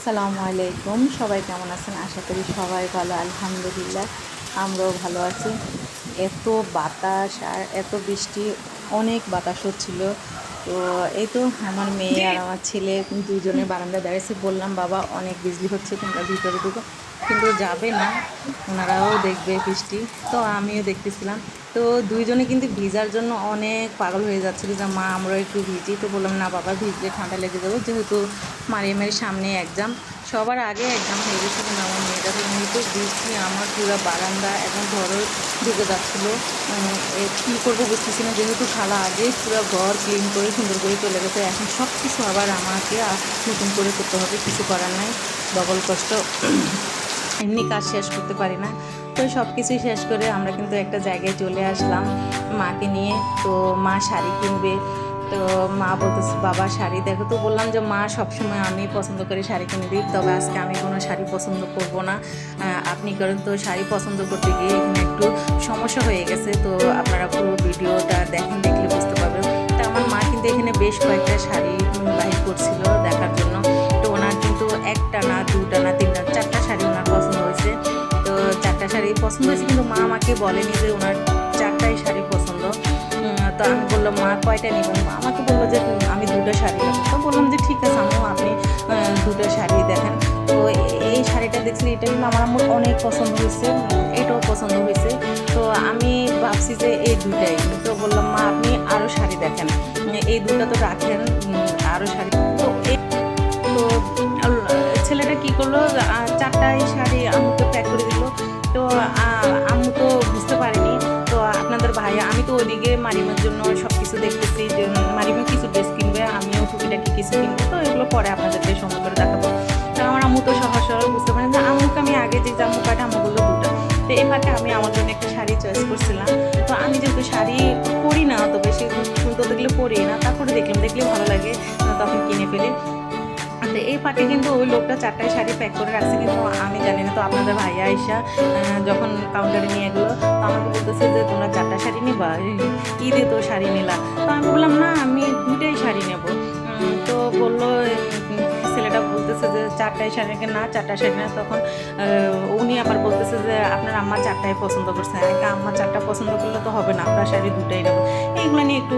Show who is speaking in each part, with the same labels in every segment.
Speaker 1: আসসালামু আলাইকুম। সবাই কেমন আছেন? আশা করি সবাই ভালো, আলহামদুলিল্লাহ। আমরাও ভালো আছি। এত বাতাস আর এত বৃষ্টি, অনেক বাতাস হচ্ছিল। তো এই তো আমার মেয়ে আর আমার ছেলে দুজনে বারান্দা দাঁড়িয়েছে। বললাম, বাবা, অনেক বিজলি হচ্ছে, তোমরা ভিতরে ঢুকো। কিন্তু যাবে না, ওনারাও দেখবে বৃষ্টি। তো আমিও দেখতেছিলাম। তো দুইজনে কিন্তু ভিজার জন্য অনেক পাগল হয়ে যাচ্ছিল যে, মা, আমরা একটু ভিজি। তো বললাম, না, বাবা, ভিজলে ঠান্ডা লেগে যাব। যেহেতু মারিয়ামের সামনে এক্সাম সবার আগে এক্সাম হয়ে গেছে তো বৃষ্টি আমার পুরো বারান্দা এখন ঘরও ঢুকে যাচ্ছিল। কী করব বুঝতেছি না, যেহেতু খালা আগে পুরো ঘর ক্লিন করে, সুন্দর করে চলে গেছে, এখন সব কিছু আবার আমাকে নতুন করে করতে হবে, কিছু করার নাই ডবল কষ্ট। এমনি কাজ শেষ করতে পারি না। তো সব কিছুই শেষ করে আমরা কিন্তু একটা জায়গায় চলে আসলাম মাকে নিয়ে। তো মা শাড়ি কিনবে তো মা বলতেছে, বাবা, শাড়ি দেখো। তো বললাম যে, মা, সবসময় আমি পছন্দ করে শাড়ি কিনে দিই, তবে আজকে আমি কোনো শাড়ি পছন্দ করব না। আপনি করেন তো শাড়ি পছন্দ করতে গিয়ে এখানে একটু সমস্যা হয়ে গেছে। তো আপনারা পুরো ভিডিওটা দেখেন, দেখলে বুঝতে পারবেন। তো আমার মা কিন্তু এখানে বেশ কয়েকটা শাড়ি বাহির করছিল দেখার জন্য। তো ওনার কিন্তু একটা না, দুটা না, তিনটা, চারটা শাড়ি ওনার পছন্দ হয়েছে। তো চারটা শাড়ি পছন্দ হয়েছে, কিন্তু মা আমাকে বলেনি যে, ওনার চারটাই শাড়ি তো আমি বললাম, মা, কয়টা নেবেন? আমাকে বলল যে, আমি দুটো শাড়ি নেব। তো বললাম যে, ঠিক আছে, আম্মু, আপনি দুটো শাড়ি দেখেন। তো এই শাড়িটা দেখছি, এটা কিন্তু আমার আম্মুর অনেক পছন্দ হয়েছে, এটাও পছন্দ হয়েছে। তো আমি ভাবছি যে, এই দুটাই তো বললাম, মা, আপনি আরও শাড়ি দেখেন। এই দুটো তো রাখেন আরও শাড়ি। তো এই, তো ছেলেটা কি করল চারটাই শাড়ি আম্মুকে প্যাক করে দিল। তো আপনাদের ভাই, আমি তো ওদিকে মারিমের জন্য সব কিছু দেখতেছি যে মারিমে কিছু ড্রেস কিনবে, আমিও টুকিটাকি কিছু কিনবো, তো এগুলো পরে আপনাদেরকে সময় করে দেখাবো। তো আমার আম্মু তো সহজ সরল, বুঝতে পারেন যে আম্মুকে আমি আগে যে জাম্মু কাটা আম্মু বলল দুটো। তো এই ফাঁকে আমি আমার জন্য একটা শাড়ি চয়েস করছিলাম। তো আমি যেহেতু শাড়ি পরি না অত বেশি সুন্দর দেখলে পরি না, তারপরে দেখলাম, দেখলে ভালো লাগে তখন কিনে ফেলি। তো এই ফাঁকে কিন্তু ওই লোকটা চারটায় শাড়ি প্যাক করে রাখছে কিন্তু আমি জানি না, তো আপনাদের ভাইয়া আইসা যখন কাউন্টারে নিয়ে গেলো, তো আমাকে বলতেছে যে, তোমরা চারটা শাড়ি নিবা? ঈদে তো শাড়ি নিলা। তো আমি বললাম, না, আমি দুটাই শাড়ি নেব। তো বলল ছেলেটা বলতেছে যে, চারটায় শাড়ি না, চারটা শাড়ি না। তখন উনি আবার বলতেছে যে আম্মা চারটাই পছন্দ করছে। একা আম্মা চারটা পছন্দ করলে তো হবে না আপনার শাড়ি দুটাই নেব এইগুলো নিয়ে একটু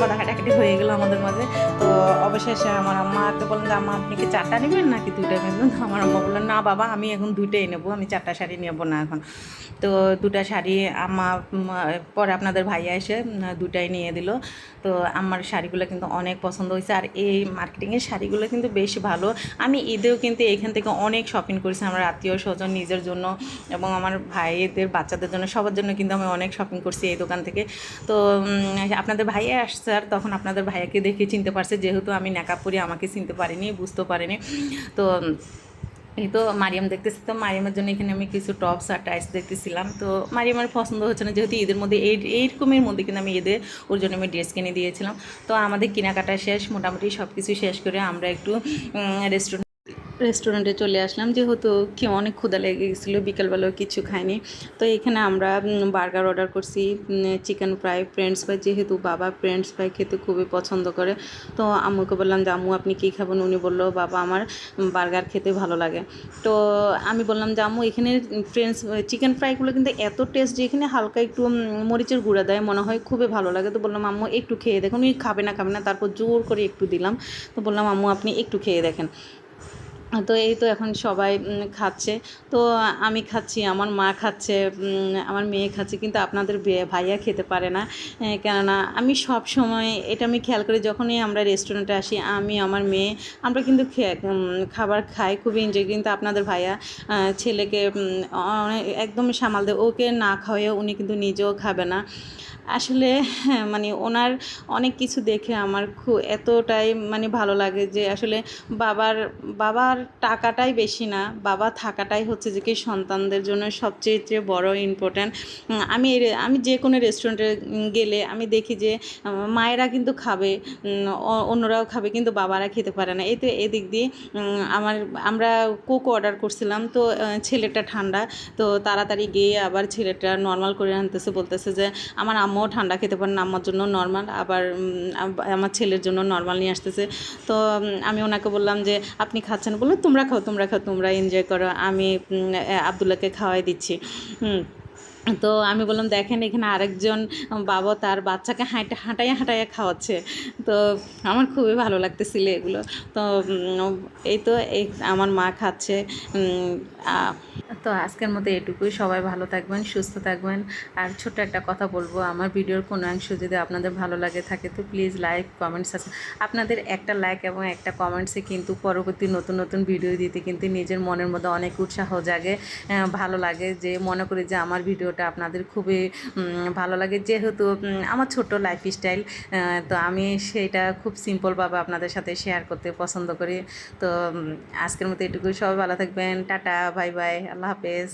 Speaker 1: কথা কাটাকাটি হয়ে গেলো আমাদের মাঝে। তো অবশেষে আমার আম্মা তো বললেন যে, আম্মা, আপনি কি চারটা নেবেন নাকি দুইটা নেবেন? আমার আম্মা বললেন, না বাবা, আমি এখন দুইটাই নেব, আমি চারটা শাড়ি নেব না এখন। তো দুটা শাড়ি আম্মা পরে আপনাদের ভাইয়া এসে দুটাই নিয়ে দিল। তো আমার শাড়িগুলো কিন্তু অনেক পছন্দ হয়েছে। আর এই মার্কেটিংয়ের শাড়িগুলো কিন্তু বেশ ভালো। আমি ঈদেও কিন্তু এখান থেকে অনেক শপিং করেছি, আমার আত্মীয় স্বজন নিজের জন্য এবং আমার ভাইদের, বাচ্চাদের জন্য, সবার জন্য কিন্তু আমি অনেক শপিং করছি এই দোকান থেকে। তো আপনাদের ভাইয়া আসছে আর তখন আপনাদের ভাইয়াকে দেখে চিনতে পারছে, যেহেতু আমি নেকাপ পরি আমাকে চিনতে পারিনি বুঝতেও পারিনি। তো, এই তো মারিয়াম দেখতেছি। তো মারিয়ামের জন্য এখানে আমি কিছু টপস আর টাইস দেখতেছিলাম। তো মারিয়ামের পছন্দ হচ্ছে না, যেহেতু ঈদের মধ্যে এই, এইরকমের মধ্যে কিন্তু আমি ঈদে ওর জন্য আমি ড্রেস কিনে দিয়েছিলাম। তো আমাদের কেনাকাটা শেষ, মোটামুটি সব কিছু শেষ করে আমরা একটু রেস্টুরেন্ট রেস্টুরেন্টে চলে আসলাম। যেহেতু কি, অনেক ক্ষুদা লেগে গেছিল, বিকেলবেলাও কিছু খাইনি। তো এখানে আমরা বার্গার অর্ডার করছি চিকেন ফ্রাই ফ্রেন্ডস ফ্রাই যেহেতু বাবা ফ্রেন্ডস ফ্রাই খেতে খুবই পছন্দ করে। তো আম্মুকে বললাম যে, আম্মু, আপনি কী খাবেন? উনি বলল, বাবা, আমার বার্গার খেতে ভালো লাগে। তো আমি বললাম যে, আম্মু, এখানে ফ্রেঞ্চ চিকেন ফ্রাইগুলো কিন্তু এত টেস্ট যে এখানে হালকা একটু মরিচের গুঁড়া দেয়, মনে হয় খুবই ভালো লাগে। তো বললাম, আম্মু, একটু খেয়ে দেখুন। উনি খাবে না খাবে না, তারপর জোর করে একটু দিলাম। তো বললাম, আম্মু, আপনি একটু খেয়ে দেখেন। তো এই তো এখন সবাই খাচ্ছে। তো আমি খাচ্ছি, আমার মা খাচ্ছে আমার মেয়ে খাচ্ছে, কিন্তু আপনাদের ভাইয়া খেতে পারে না। কেননা আমি সব সময় এটা আমি খেয়াল করি, যখনই আমরা রেস্টুরেন্টে আসি, আমি, আমার মেয়ে, আমরা কিন্তু খাবার খাই, খুবই এনজয় কিন্তু আপনাদের ভাইয়া ছেলেকে একদম সামাল দেয়। ওকে না খাওয়াইয়ে উনি কিন্তু নিজেও খাবে না। আসলে হ্যাঁ, মানে ওনার অনেক কিছু দেখে আমার খুব এতটাই মানে ভালো লাগে যে আসলে বাবার বাবার টাকাটাই বেশি না বাবা থাকাটাই হচ্ছে যে কি সন্তানদের জন্য সবচেয়ে চেয়ে বড় ইম্পর্ট্যান্ট আমি আমি যে কোনো রেস্টুরেন্টে গেলে আমি দেখি যে মায়েরা কিন্তু খাবে অন্যরাও খাবে কিন্তু বাবারা খেতে পারে না। এই তো এদিক দিয়ে আমার আমরা কোক অর্ডার করছিলাম তো ছেলেটা ঠান্ডা তো তাড়াতাড়ি গিয়ে আবার ছেলেটা নর্মাল করে আনতেছে বলতেছে যে আমার আম্মু আম্মাও ঠান্ডা খেতে পারে না আমার জন্য নর্মাল আবার আমার ছেলের জন্য নর্মাল নিয়ে আসতেছে। তো আমি ওনাকে বললাম যে আপনি খাচ্ছেন? বলল তোমরা খাও তোমরা খাও তোমরা এনজয় করো আমি উম, আবদুল্লাহকে খাওয়াই দিচ্ছি। তো আমি বললাম দেখেন এখানে আরেকজন বাবা তার বাচ্চাকে হাঁটা হাঁটাইয়া হাঁটাইয়া খাওয়াচ্ছে। তো আমার খুবই ভালো লাগতেছিল এগুলো। তো এই তো এই আমার মা খাচ্ছে তো আজকের মতো এটুকুই। সবাই ভালো থাকবেন, সুস্থ থাকবেন। আর ছোট্ট একটা কথা বলব, আমার ভিডিওর কোনো অংশ যদি আপনাদের ভালো লাগে থাকে তো প্লিজ লাইক কমেন্টস আছে আপনাদের একটা লাইক এবং একটা কমেন্টসে কিন্তু পরবর্তী নতুন নতুন ভিডিও দিতে কিন্তু নিজের মনের মধ্যে অনেক উৎসাহ জাগে ভালো লাগে। যে মনে করি যে আমার ভিডিওটা আপনাদের খুবই ভালো লাগে। যেহেতু আমার ছোট লাইফ স্টাইল তো আমি সেটা খুব সিম্পলভাবে আপনাদের সাথে শেয়ার করতে পছন্দ করি। তো আজকের মতো এটুকুই। সবাই ভালো থাকবেন। টাটা বাই বাই আল্লাহ হাফেজ।